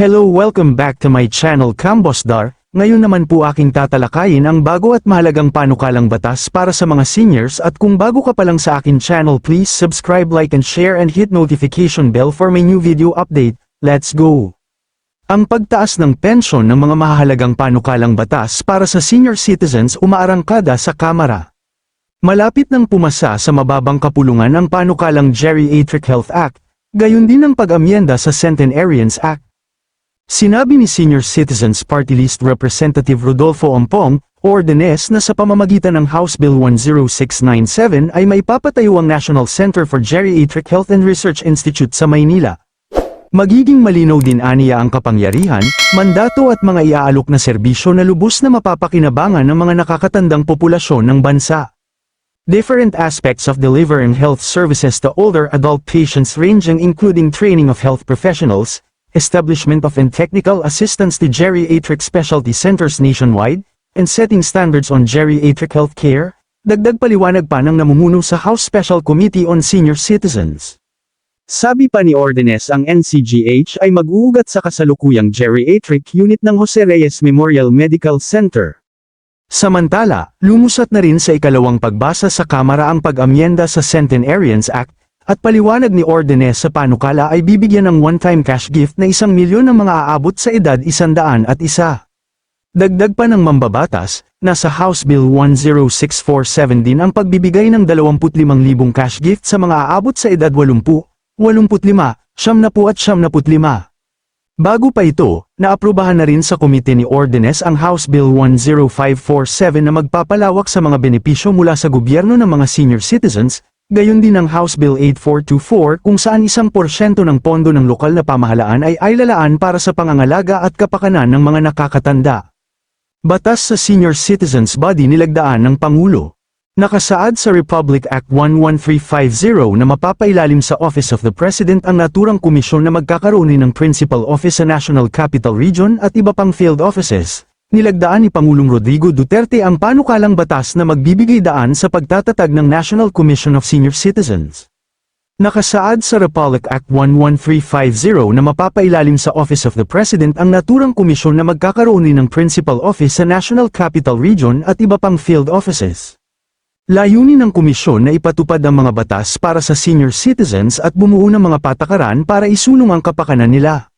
Hello welcome back to my channel Kambosdar, ngayon naman po aking tatalakayin ang bago at mahalagang panukalang batas para sa mga seniors at kung bago ka pa lang sa akin channel please subscribe like and share and hit notification bell for my new video update, let's go! Ang pagtaas ng pensyon ng mga mahalagang panukalang batas para sa senior citizens umaarangkada sa Kamara. Malapit nang pumasa sa mababang kapulungan ang panukalang Geriatric Health Act, gayon din ang pag-amyenda sa Centenarians Act. Sinabi ni Senior Citizens Party List Representative Rodolfo Ompong, Ordenes na sa pamamagitan ng House Bill 10697 ay may papatayo ang National Center for Geriatric Health and Research Institute sa Maynila. Magiging malinaw din aniya ang kapangyarihan, mandato at mga iaalok na serbisyo na lubos na mapapakinabangan ng mga nakakatandang populasyon ng bansa. Different aspects of delivering health services to older adult patients ranging including training of health professionals, establishment of and technical assistance to geriatric specialty centers nationwide, and setting standards on geriatric health care, dagdag paliwanag pa ng namumuno sa House Special Committee on Senior Citizens. Sabi pa ni Ordenes ang NCGH ay mag-uugat sa kasalukuyang geriatric unit ng Jose Reyes Memorial Medical Center. Samantala, lumusat na rin sa ikalawang pagbasa sa Kamara ang pag-amyenda sa Centenarians Act, at paliwanag ni Ordenes sa panukala ay bibigyan ng one-time cash gift na isang milyon ng mga aabot sa edad isandaan at isa. Dagdag pa ng mambabatas, nasa House Bill 10647 din ang pagbibigay ng 25,000 cash gift sa mga aabot sa edad 80, 85, 70 at 75. Bago pa ito, naaprubahan na rin sa komite ni Ordenes ang House Bill 10547 na magpapalawak sa mga benepisyo mula sa gobyerno ng mga senior citizens, gayon din ang House Bill 8424 kung saan isang porsyento ng pondo ng lokal na pamahalaan ay ailalaan para sa pangangalaga at kapakanan ng mga nakakatanda. Batas sa Senior Citizens Body nilagdaan ng Pangulo. Nakasaad sa Republic Act 11350 na mapapailalim sa Office of the President ang naturang komisyon na magkakaroon ng Principal Office sa National Capital Region at iba pang field offices. Nilagdaan ni Pangulong Rodrigo Duterte ang panukalang batas na magbibigay daan sa pagtatatag ng National Commission of Senior Citizens. Nakasaad sa Republic Act 11350 na mapapailalim sa Office of the President ang naturang komisyon na magkakaroon ng Principal Office sa National Capital Region at iba pang field offices. Layunin ng komisyon na ipatupad ang mga batas para sa senior citizens at bumuo ng mga patakaran para isulong ang kapakanan nila.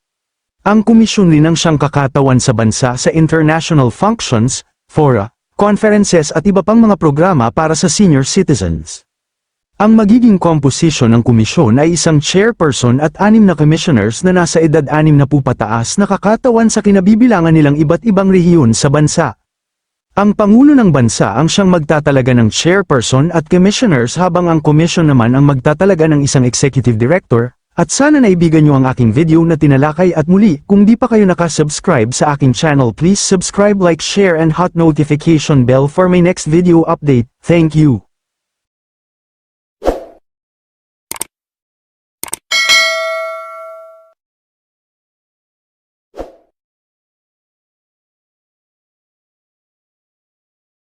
Ang komisyon rin ang siyang kakatawan sa bansa sa international functions, fora, conferences at iba pang mga programa para sa senior citizens. Ang magiging komposisyon ng komisyon ay isang chairperson at anim na commissioners na nasa edad anim na pupataas na kakatawan sa kinabibilangan nilang iba't ibang rehiyon sa bansa. Ang Pangulo ng Bansa ang siyang magtatalaga ng chairperson at commissioners habang ang commission naman ang magtatalaga ng isang executive director, at sana naibigan nyo ang aking video na tinalakay at muli, kung di pa kayo nakasubscribe sa aking channel please subscribe like share and hot notification bell for my next video update, thank you.